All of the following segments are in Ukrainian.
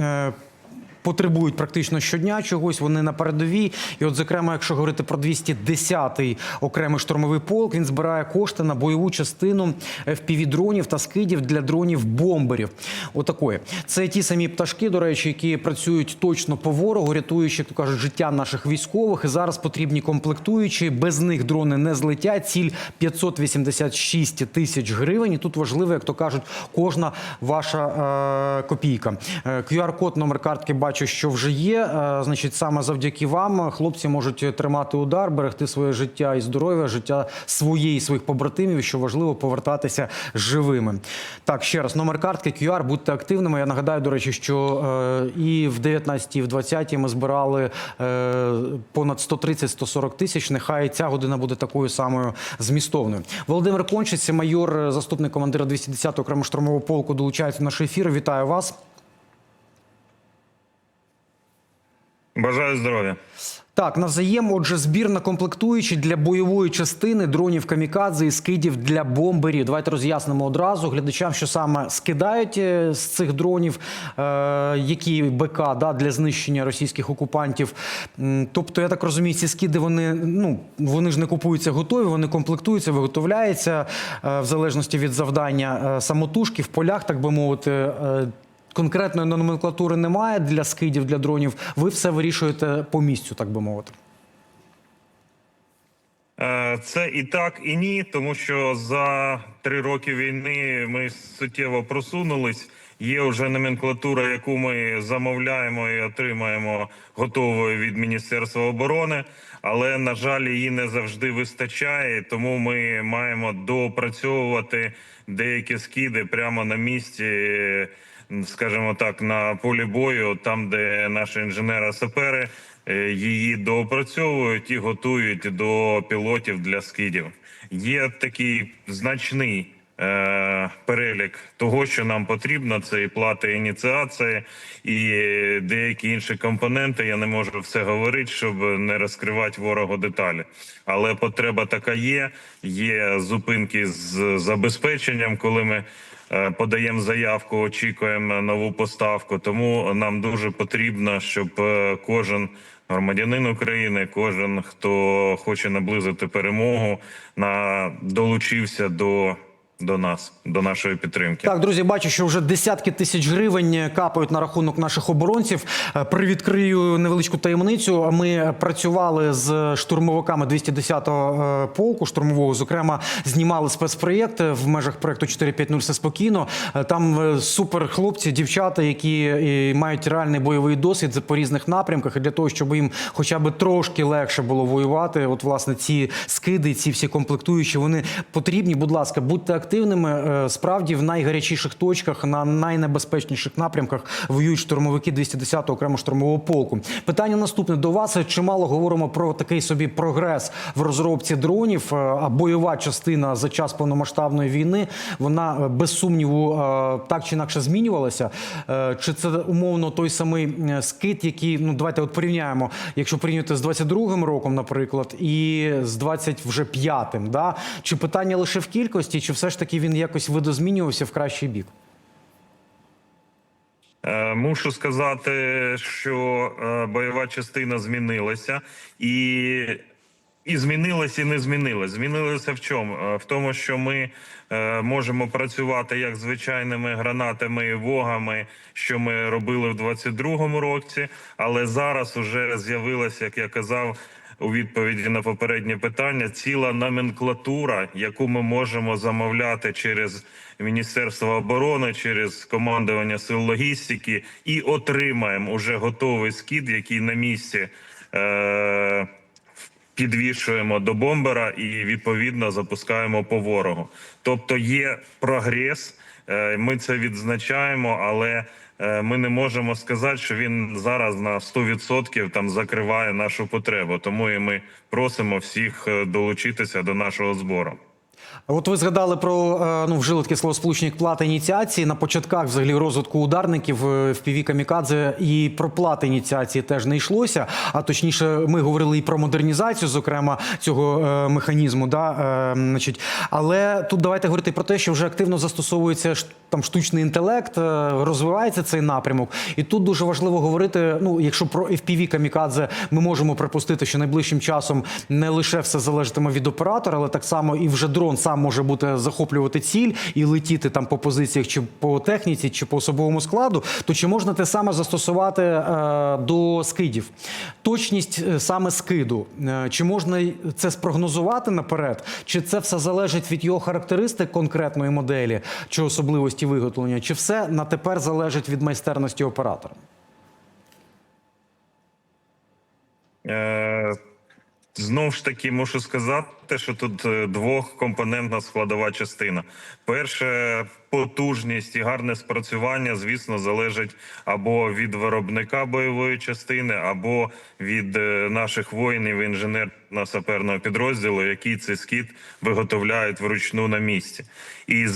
е, Потребують практично щодня чогось, вони на передовій. І, от, зокрема, якщо говорити про 210-й окремий штурмовий полк, він збирає кошти на бойову частину FPV-дронів та скидів для дронів-бомберів. Отакої. Це ті самі пташки, до речі, які працюють точно по ворогу, рятуючи, як кажуть, життя наших військових. І зараз потрібні комплектуючі. Без них дрони не злетять. Ціль 586 тисяч гривень. І тут важливо, як то кажуть, кожна ваша е, копійка. Е, QR-код, номер картки бачу, що вже є. Е, значить, саме завдяки вам хлопці можуть тримати удар, берегти своє життя і здоров'я, життя своєї своїх побратимів. Що важливо, повертатися живими. Так, ще раз, номер картки QR, будьте активними. Я нагадаю, до речі, що е, і в 19 і в 20 ми збирали е, понад 130-140 тисяч. Нехай ця година буде такою самою змістовною. Володимир Кончиць, майор, заступник командира 210-го окремо штурмового полку, долучається до нашого ефіру. Вітаю вас. Бажаю здоров'я. Так, навзаєм, отже, збір на комплектуючі для бойової частини дронів камікадзе і скидів для бомберів. Давайте роз'яснимо одразу глядачам, що саме скидають е, з цих дронів, е, які БК да, для знищення російських окупантів. Тобто, я так розумію, ці скиди вони ну вони ж не купуються готові, вони комплектуються, виготовляються е, в залежності від завдання самотужки в полях, так би мовити. Конкретної номенклатури немає для скидів, для дронів. Ви все вирішуєте по місцю, так би мовити. Е, Це і так, і ні, тому що за три роки війни ми суттєво просунулись. Є вже номенклатура, яку ми замовляємо і отримаємо готовою від Міністерства оборони, але на жаль, її не завжди вистачає. Тому ми маємо доопрацьовувати деякі скиди прямо на місці, скажімо так, на полі бою, там де наші інженери-сапери е, її доопрацьовують і готують до пілотів для скидів. Є такий значний е, перелік того, що нам потрібно. Це і плати ініціації, і деякі інші компоненти. Я не можу все говорити, щоб не розкривати ворогу деталі. Але потреба така є. Є зупинки з забезпеченням, коли ми. Е, Подаємо заявку, очікуємо нову поставку. Тому нам дуже потрібно, щоб е, кожен громадянин України, кожен хто хоче наблизити перемогу, на долучився до, до нас, до нашої підтримки. Так, друзі, бачу, що вже десятки тисяч гривень капають на рахунок наших оборонців. Е, Привідкрию невеличку таємницю. Ми працювали з штурмовиками 210-го е, полку штурмового. Зокрема, знімали спецпроєкт в межах проекту 450 «Все спокійно. Е, Там супер хлопці, дівчата, які мають реальний бойовий досвід по різних напрямках. І для того, щоб їм хоча б трошки легше було воювати, от власне ці скиди, ці всі комплектуючі, вони потрібні. Будь ласка, будьте активними. Е, Справді в найгарячіших точках, на найнебезпечніших напрямках воюють штурмовики 210-го окремо штурмового полку. Питання наступне до вас. Чимало говоримо про такий собі прогрес в розробці дронів. е, А бойова частина за час повномасштабної війни вона е, без сумніву так чи інакше змінювалася. Чи це умовно той самий скид, який ну давайте от порівняємо, якщо порівняти з 22-м роком, наприклад, і з 20 вже п'ятим, да чи питання лише в кількості, чи все ж таки він якось видозмінювався в кращий бік? Е, Мушу сказати, що е, бойова частина змінилася і. І змінилась, і не змінилась. Змінилося в чому? Е, В тому, що ми можемо працювати як звичайними гранатами і вогами, що ми робили в 22-му році. Але зараз вже з'явилася, як я казав у відповіді на попереднє питання, ціла номенклатура, яку ми можемо замовляти через Міністерство оборони, через командування сил логістики, і отримаємо уже готовий скид, який на місці. Е- підвішуємо до бомбера і відповідно запускаємо по ворогу. Тобто є прогрес, е, ми це відзначаємо, але ми не можемо сказати, що він зараз на 100% там закриває нашу потребу. Тому і ми просимо всіх е, долучитися до нашого збору. От ви згадали про е, ну вжили таке словосполучення як плата ініціації на початках взагалі розвитку ударників е, в піві камікадзе і про плати ініціації теж не йшлося. А точніше, ми говорили і про модернізацію, зокрема цього е, механізму. Да, е, значить, але тут давайте говорити про те, що вже активно застосовується там штучний інтелект, е, розвивається цей напрямок. І тут дуже важливо говорити. Ну, якщо про FPV камікадзе ми можемо припустити, що найближчим часом не лише все залежатиме від оператора, але так само і вже дрон сам може бути захоплювати ціль і летіти там по позиціях, чи по техніці, чи по особовому складу. То чи можна те саме застосувати е, до скидів? Точність е, саме скиду, е, чи можна це спрогнозувати наперед, чи це все залежить від його характеристик конкретної моделі чи особливості виготовлення, чи все на тепер залежить від майстерності оператора? Е, Знову ж таки, мушу сказати, що тут е, двохкомпонентна складова частина. Перше, потужність і гарне спрацювання, звісно, залежить або від виробника бойової частини, або від е, наших воїнів інженерно-саперного підрозділу, які цей скіт виготовляють вручну на місці. І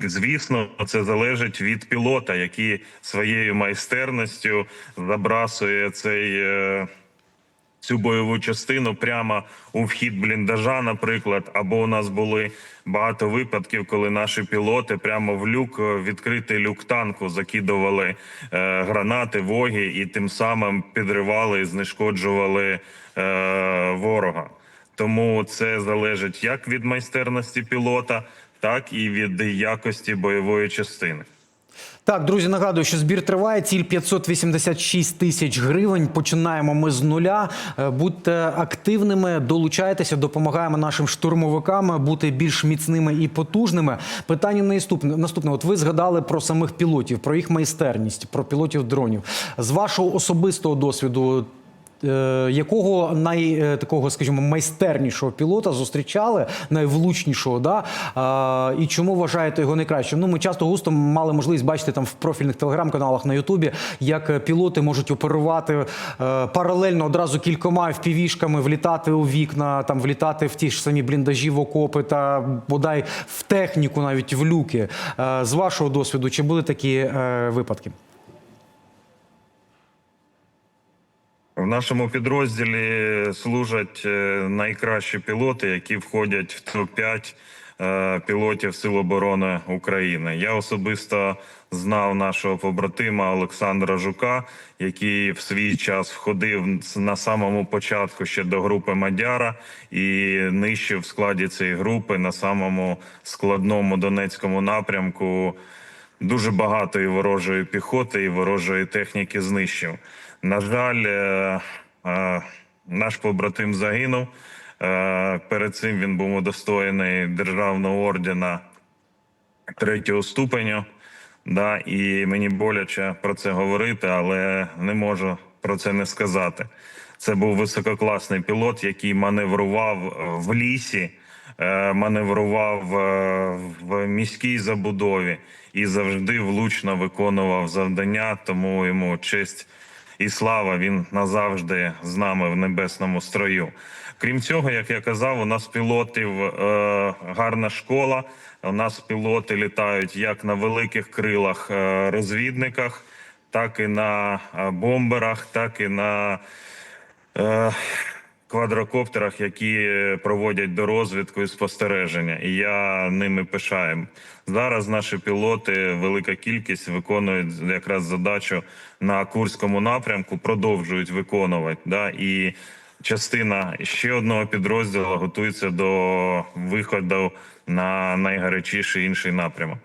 звісно, це залежить від пілота, який своєю майстерністю забрасує цей. Цю бойову частину прямо у вхід бліндажа, наприклад, або у нас були багато випадків, коли наші пілоти прямо в люк, е, відкритий люк танку, закидували е, гранати, воги і тим самим підривали і знешкоджували е, ворога. Тому це залежить як від майстерності пілота, так і від якості бойової частини. Так, друзі, нагадую, що збір триває. Ціль 586 тисяч гривень. Починаємо ми з нуля. Е, Будьте активними, долучайтеся, допомагаємо нашим штурмовикам бути більш міцними і потужними. Питання наступне. Наступне, от ви згадали про самих пілотів, про їх майстерність, про пілотів дронів. З вашого особистого досвіду. Е, Якого най е, такого, скажімо, майстернішого пілота зустрічали, найвлучнішого, да? І чому вважаєте його найкращим? Ну, ми часто густо мали можливість бачити там в профільних телеграм-каналах на Ютубі, як е, пілоти можуть оперувати паралельно одразу кількома впівішками, влітати у вікна, там влітати в ті ж самі бліндажі в окопи та бодай в техніку, навіть в люки. З вашого досвіду, чи були такі випадки? Нашому підрозділі служать е, найкращі пілоти, які входять в топ-5 е, пілотів Сил оборони України. Я особисто знав нашого побратима Олександра Жука, який в свій час входив на самому початку ще до групи Мадяра і нищив в складі цієї групи на самому складному Донецькому напрямку дуже багато і ворожої піхоти, і ворожої техніки знищив. На жаль, е, е, наш побратим загинув. Е, Перед цим він був удостоєний державного ордена третього ступеню. Да, і мені боляче про це говорити, але не можу про це не сказати. Це був висококласний пілот, який маневрував в лісі, маневрував в міській забудові і завжди влучно виконував завдання. Тому йому честь і слава він назавжди з нами в небесному строю. Крім цього, як я казав, у нас пілотів е, гарна школа. У нас пілоти літають як на великих крилах е, розвідниках, так і на е, бомберах, так і на е, квадрокоптерах, які е, проводять до розвідку і спостереження. І я ними пишаю. Зараз наші пілоти, велика кількість, виконують якраз задачу на Курському напрямку, продовжують виконувати. Да? І частина ще одного підрозділу готується до виходу на найгарячіший інший напрямок.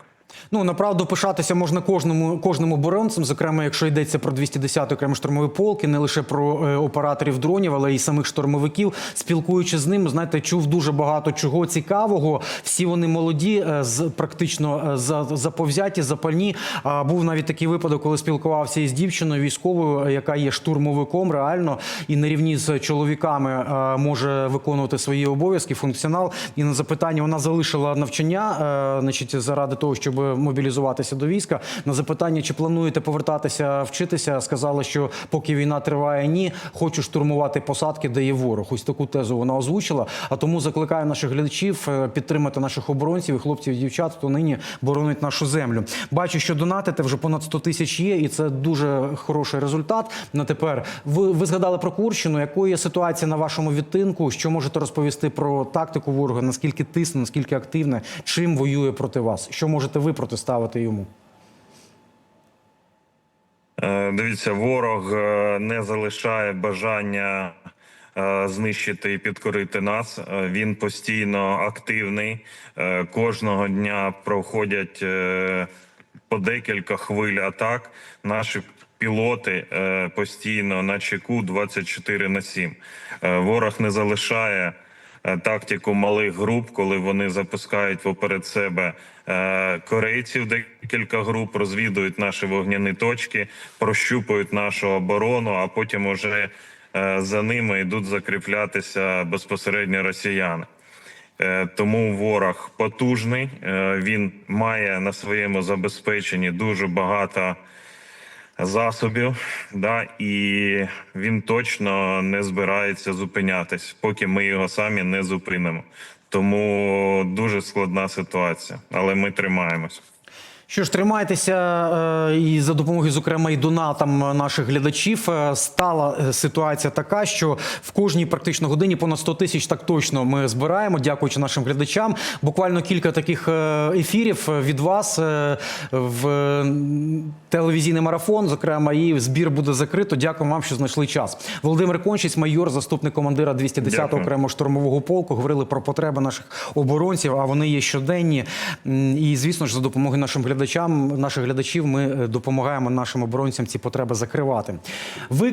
Ну направду пишатися можна кожному кожному оборонцем, зокрема, якщо йдеться про 210 окремий штурмовий полк, і не лише про е, операторів дронів, але й самих штурмовиків. Спілкуючись з ними, знаєте, чув дуже багато чого цікавого. Всі вони молоді, е, з практично е, за, заповзяті, запальні. А був навіть такий випадок, коли спілкувався із дівчиною військовою, яка є штурмовиком, реально і на рівні з чоловіками е, може виконувати свої обов'язки, функціонал. І на запитання вона залишила навчання, е, значить, заради того, щоб мобілізуватися до війська. На запитання, чи плануєте повертатися вчитися, сказала, що поки війна триває, ні, хочу штурмувати посадки, де є ворог. Ось таку тезу вона озвучила. А тому закликаю наших глядачів е, підтримати наших оборонців і хлопців і дівчат, хто нині боронить нашу землю. Бачу, що донатите вже понад 100 тисяч є, і це дуже хороший результат. На тепер ви, ви згадали про Курщину. Якою є ситуація на вашому відтинку? Що можете розповісти про тактику ворога? Наскільки тисне, наскільки активне, чим воює проти вас? Що можете ви протиставити йому. Е, Дивіться, ворог е, не залишає бажання е, знищити і підкорити нас. Він постійно активний. Кожного дня проходять по декілька хвиль атак. Наші пілоти постійно на чеку 24 на 7. Е, Ворог не залишає тактику малих груп, коли вони запускають поперед себе е, корейців декілька груп, розвідують наші вогняні точки, прощупують нашу оборону, а потім уже е, за ними йдуть закріплятися безпосередньо росіяни. Е, Тому ворог потужний. е, Він має на своєму забезпеченні дуже багато засобів, да, і він точно не збирається зупинятись, поки ми його самі не зупинимо. Тому дуже складна ситуація, але ми тримаємось. Що ж, тримайтеся е, і за допомогою, зокрема, і донатам наших глядачів е, стала е, ситуація така, що в кожній практично годині понад 100 тисяч так точно ми збираємо, дякуючи нашим глядачам. Буквально кілька таких е, ефірів від вас е, в телевізійний марафон. Зокрема, і збір буде закрито. Дякую вам, що знайшли час. Володимир Кончіць, майор, заступник командира 210-го Дякую. окремого штурмового полку, говорили про потреби наших оборонців. А вони є щоденні. І звісно ж, за допомогою нашим глядачам, наших глядачів, ми е, допомагаємо нашим оборонцям ці потреби закривати. Ви